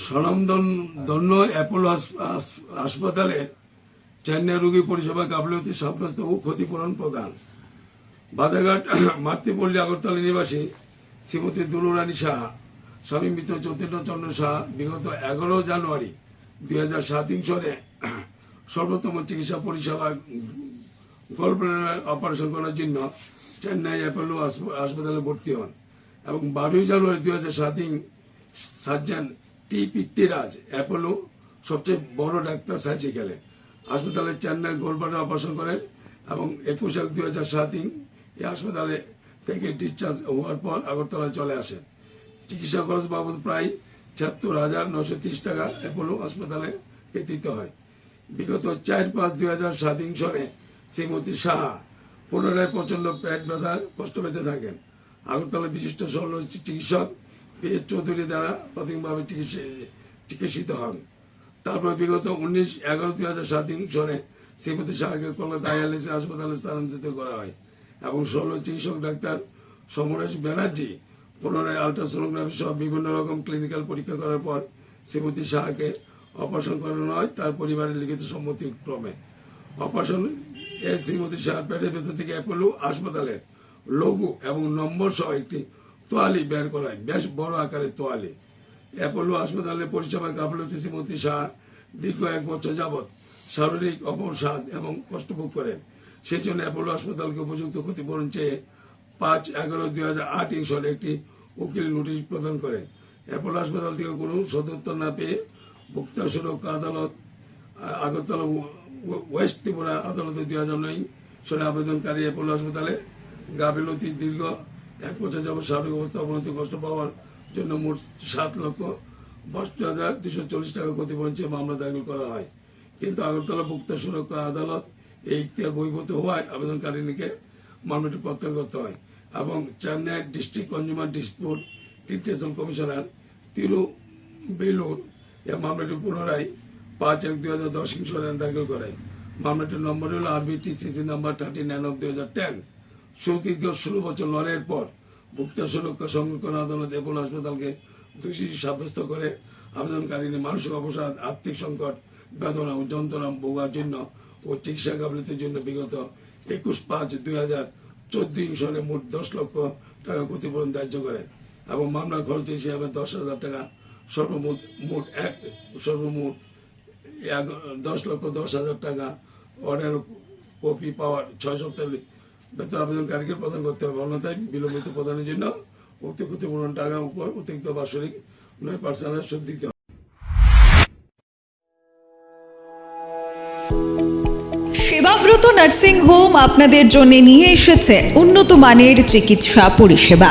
স্বনামধন্য অ্যাপোলো হাস- হাস- হাসপাতালে চেন্নাই রোগী পরিষেবা গাফিলতি সাব্যস্ত ও ক্ষতিপূরণ প্রদান। বাধাঘাট মাতৃপল্লী আগরতলা নিবাসী শ্রীমতী দুলুরানী সাহা স্বামী মৃত চন্দ্র সাহা বিগত এগারো জানুয়ারি দুই হাজার সাত সনে সর্বোত্তম চিকিৎসা পরিষেবা গল্পনার অপারেশন করার জন্য চেন্নাই অ্যাপোলো হাসপাতালে ভর্তি হন এবং বারোই জানুয়ারি দুই হাজার সাত সার্জন টি পিত্তিরাজ অ্যাপোলো সবচেয়ে বড় ডাক্তার সার্জিক্যালে হাসপাতালে চেন্নাই গোলবাটা অপারেশন করেন এবং একুশ এক দুই হাজার সাত এই হাসপাতালে থেকে ডিসচার্জ হওয়ার পর আগরতলা চলে আসেন। চিকিৎসা খরচ বাবদ প্রায় ছিয়াত্তর হাজার নশো তিরিশ টাকা অ্যাপোলো হাসপাতালে দিতে হয়। বিগত চার পাঁচ দুই হাজার সাত সনে শ্রীমতী সাহা পুনরায় প্রচণ্ড পেট ব্যথার কষ্ট পেতে থাকেন। আগরতলা বিশিষ্ট শল্য চিকিৎসক এস চৌধুরী দ্বারা প্রাথমিকভাবে চিকিৎসা- চিকিৎসিত হন। তারপর বিগত উনিশ এগারো দুই হাজার সাত সনে শ্রীমতী শাহকে কলকাতা আইএলএসি হাসপাতালে স্থানান্তরিত করা হয় এবং শল্য চিকিৎসক ডাক্তার সমরেশ ব্যানার্জি পুনরায় আলট্রাসোনোগ্রাফি সহ বিভিন্ন রকম ক্লিনিক্যাল পরীক্ষা করার পর শ্রীমতী শাহকে অপারেশন করানো হয় তার পরিবারের লিখিত সম্মতি ক্রমে। অপারেশন এ শ্রীমতী শাহর পেটের ভেতর থেকে অ্যাপোলো হাসপাতালের লঘু এবং নম্বর সহ একটি তোয়ালি বের করা হয় বেশ বড় আকারের তোয়ালি। অ্যাপোলো হাসপাতালে পরিষেবা গাফলতি শ্রীমতী শাহ, দীর্ঘ এক বছর যাবৎ শারীরিক অবসাদ এবং কষ্ট ভোগ করেন। সেই জন্য অ্যাপোলো হাসপাতালকে উপযুক্ত ক্ষতিপূরণ চেয়ে পাঁচ এগারো দুই হাজার আট সালে একটি উকিল নোটিশ প্রদান করেন। অ্যাপোলো হাসপাতাল থেকে কোনো সদুত্তর না পেয়ে ভোক্তা সুরক্ষা আদালত, আগরতলা ওয়েস্ট ত্রিপুরা আদালতে দুই হাজার নয় সালে আবেদনকারী অ্যাপোলো হাসপাতালে গাফিলতি দীর্ঘ এক বছর যাবৎ স্বাভাবিক অবস্থা অবনতি কষ্ট পাওয়ার জন্য মোট সাত লক্ষ বাষট্টি হাজার দুশো চল্লিশ টাকা ক্ষতিপূরণ মামলা দাখিল করা হয়। কিন্তু আগরতলা ভোক্তা সুরক্ষা আদালত এই ইখতিয়ার বহির্ভূত হওয়ায় আবেদনকারিনীকে মামলাটি প্রত্যাহার করতে হয় এবং Chennai district consumer dispute litigation commissioner Tiruvellur এই মামলাটি পুনরায় পাঁচ এক দুই হাজার দশ দাখিল করে। মামলাটির নম্বর হল RBTCC number thirty nine of দুই হাজার টেন সুদীর্ঘ ষোলো বছর লড়াইয়ের পর। ভোক্তা সুরক্ষা সংরক্ষণ আদালত এবং হাসপাতালকে দোষী সাব্যস্ত করে আবেদনকারী মানসিক অবসাদ, আর্থিক সংকট, বেদনা ও যন্ত্রণা ভোগার জন্য ও চিকিৎসা গাফিলতির জন্য বিগত একুশ পাঁচ দুই হাজার চোদ্দ সালে মোট দশ লক্ষ টাকা ক্ষতিপূরণ ধার্য করে এবং মামলার খরচ হিসেবে দশ হাজার টাকা। সর্বমোট, মোট এক, সর্বমোট দশ লক্ষ দশ হাজার টাকা। অর্ডার কপি পাওয়ার ছয় সপ্তাহ বেতন আবেদনকারীকে প্রদান করতে হবে। অন্যথায় বিলম্বিত প্রদানের জন্য উক্ত ক্ষতিপূরণ টাকা উপর অতিরিক্ত বাৎসরিক নয় পার্সেন্টের সুদ দিতে হবে। সেবাব্রত নার্সিং হোম আপনাদের জন্য নিয়ে এসেছে উন্নত মানের চিকিৎসা পরিষেবা।